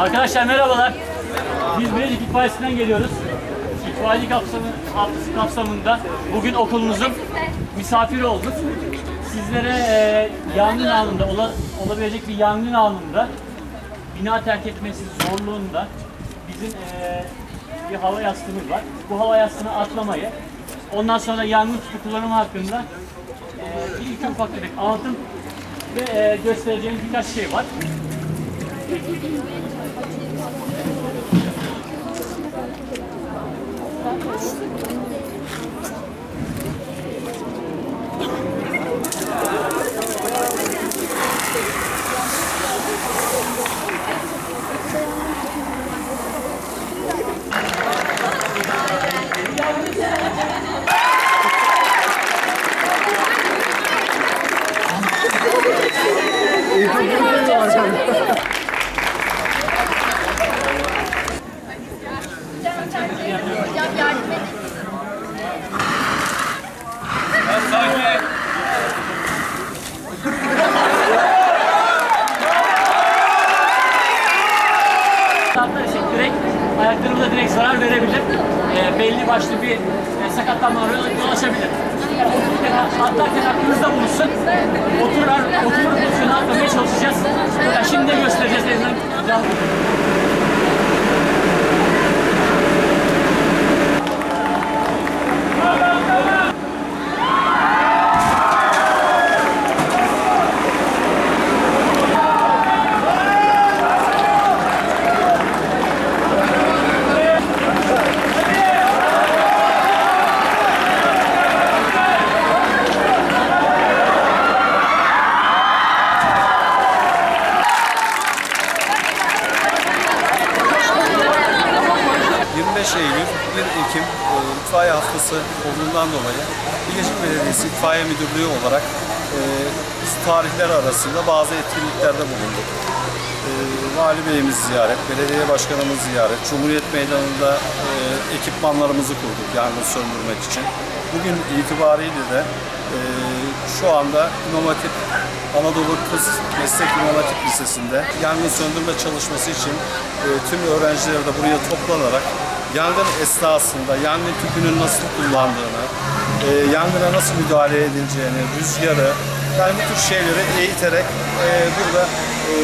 Arkadaşlar merhabalar. Biz Bilecik İtfaiyesi'nden geliyoruz. İtfaiye kapsamı, kapsamında bugün okulumuzun misafiri olduk. Sizlere e, yangın anında, ola- olabilecek bir yangın anında bina terk etmesi zorluğunda bizim e, bir hava yastığımız var. Bu hava yastığını atlamayı, ondan sonra yangın tüpü kullanımı hakkında e, bir iki ufak tefek anlatım ve e, göstereceğimiz birkaç şey var. Hatta işte direkt ayaklarımıza direkt zarar verebilir. E, belli başlı bir e, sakatlanmalara yol açabilir. Yani aklınızda bulunsun. Oturar, oturur pozisyonu atlamaya çalışacağız. Şimdi de göstereceğiz elinden. canlı. Ee, 25 Eylül 1 Ekim e, itfaiye haftası olduğundan dolayı Bilecik Belediyesi İtfaiye Müdürlüğü olarak e, tarihler arasında bazı etkinliklerde bulunduk. E, Vali Bey'imiz ziyaret, belediye başkanımız ziyaret, Cumhuriyet Meydanı'nda e, ekipmanlarımızı kurduk yangın söndürmek için. Bugün itibariyle de e, şu anda İmam Anadolu Kız Meslek İmam Lisesi'nde yangın söndürme çalışması için e, tüm öğrenciler de buraya toplanarak yangın esnasında yangın tüpünün nasıl kullandığını, e, yangına nasıl müdahale edileceğini, rüzgarı, yani bu tür şeyleri eğiterek e, burada e,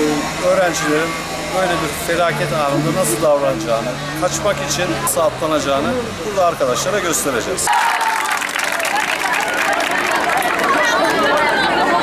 öğrencilerin böyle bir felaket anında nasıl davranacağını, kaçmak için nasıl atlanacağını burada arkadaşlara göstereceğiz.